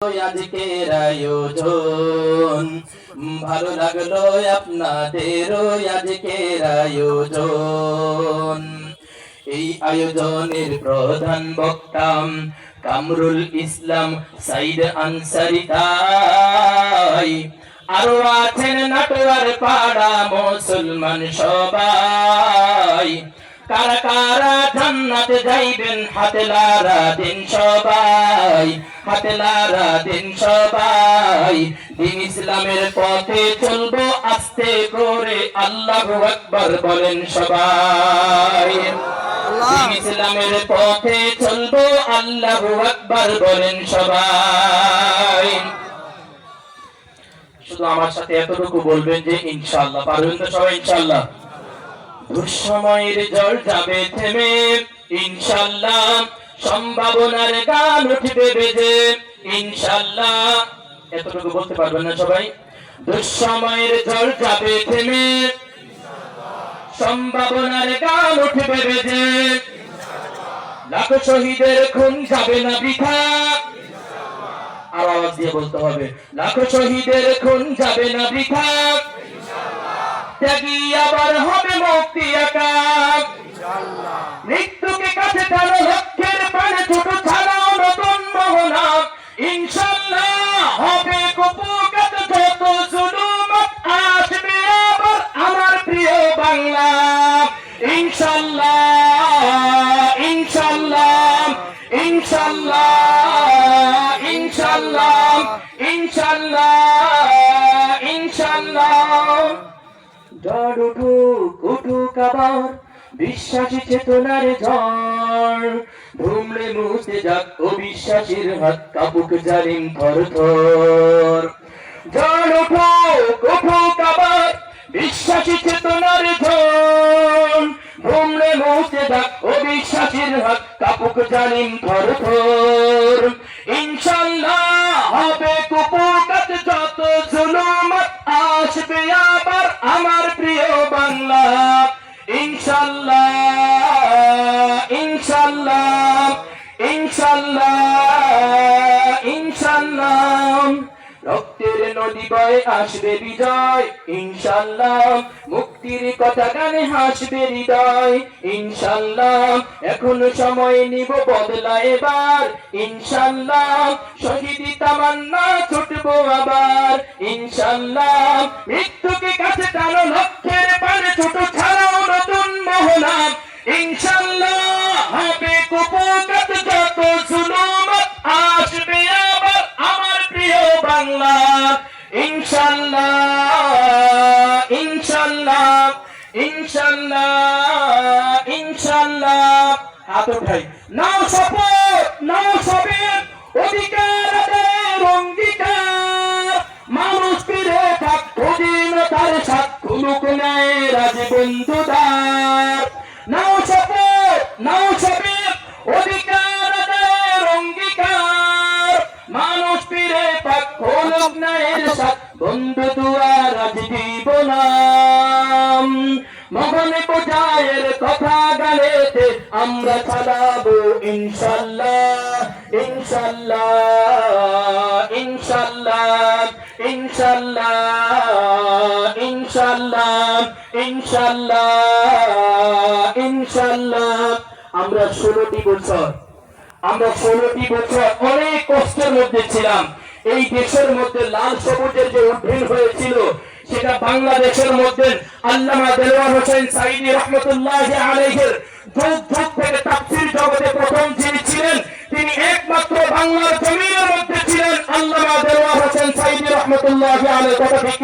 আজকের আয়োজন। ভালো লাগল আপনাদের আজকের আয়োজন। এই আয়োজনের প্রধান বক্তা কামরুল ইসলাম সাইদ আনসারি তাই। আরও আছেন নাটোয়ার পাড়া মুসলমান সবাই। কারা কারা জান্নাতে যাইবেন, হাতে লারা দিন সবাই, হাতে লারা দিন সবাই। দিন ইসলামের পথে চলবো, আস্তে করে আল্লাহু আকবার বলেন সবাই। দিন ইসলামের পথে চলবো, আল্লাহু আকবার বলেন সবাই। শুধু আমার সাথে এতটুকু বলবেন যে ইনশাআল্লাহ, পারবেন তো সবাই ইনশাআল্লাহ? দুঃসময়ের জল যাবে থেমে ইনশাল্লাহ সম্ভাবনার গান উঠবে বেজে, ইনশাল্লাহ। এতটুকু বলতে পারবেন না সবাই? দুঃসময়ের জল যাবে থেমে সম্ভাবনার গান উঠবে বেজে লাখ শহীদের খুন যাবে না বৃথা। আওয়াজ দিয়ে বলতে হবে, লাখ শহীদের খুন যাবে না ত্যাগী আবার হবে মুক্তি একা মৃত্যুকে কাছে টানো লক্ষ্যের প্রাণে ছোট ছাড়াও নতুন মোহনা ইনশাল্লাহ হবে কুপুকাত যত জুলুমত আসবে আবার আমার প্রিয় বাংলা। ইনশাল্লাহ ইনশাল্লাহ ইনশাল্লাহ ইনশাল্লাহ ইনশাল্লাহ ঝড় উঠুক উঠুক আবার বিশ্বাসী চেতনার ঝড় ভুমলে মুছে যাক অবিশ্বাসীর হাত কাপুক জালিম থর থর ঝড় উঠুক উঠুক আবার বিশ্বাসী চেতনার ঝড় ভুমলে মুছে যাক অবিশ্বাসীর হাত কাপুক জালিম থর থর ইনশাল্লাহ হবে কুপুকাত যত জুলুমত আসবে আবার আমার প্রিয় বাংলা। ইনশাল্লাহ ইনশাল্লাহ ইনশাল্লাহ ইনশাল্লাহ। রক্তের নদী বয়ে আসবে বিজয়। ইনশাল্লাহ মুক্তির কথা গানে হাসবে হৃদয়। ইনশাল্লাহ এখন সময় নিব বদলা এবার। ইনশাল্লাহ শহীদি তামান্না ছুটবো আবার। ইনশাল্লাহ মৃত্যুকে কাছে টানো, লক্ষ্যের পারে ছোট ছাড়াও বাংলা। ইনশাল্লাহ ইনশাল্লাহ ইনশাল্লাহ ইনশাল্লাহ। হাত উঠাই। নাও শপথ, নাও সবের অধিকার আদায়ের অঙ্গীকার। মানুষ ফিরে থাক, অধীনতার সাত খুলুক নেয় রাজবন্ধুদার নাও শপথ, নাও আজ মগনে বোঝায়ের কথা গালেতে আমরা চালাবো ইনশাল্লাহ ইনশাল্লাহ ইনশাল্লাহ ইনশাল্লাহ ইনশাল্লাহ ইনশাল্লাহ ইনশাল্লাহ। আমরা ষোলোটি বছর, আমরা ষোলোটি বছর অনেক কষ্টের মধ্যে ছিলাম। এই দেশের মধ্যে লাল সবুজের যে উদ্ভিদ হয়েছিল সেটা বাংলাদেশের মধ্যে আল্লামা দেলোয়ার হোসেন সাইদি রহমতুল্লাহ আলাইহির যুগ যুগ থেকে তাফসীর জগতে প্রথম যিনি ছিলেন, তিনি একমাত্র বাংলার জমিনের মধ্যে ছিলেন আল্লামা দেলোয়ার হোসেন সাইদি রহমতুল্লাহ আলাইহি কথা ঠিক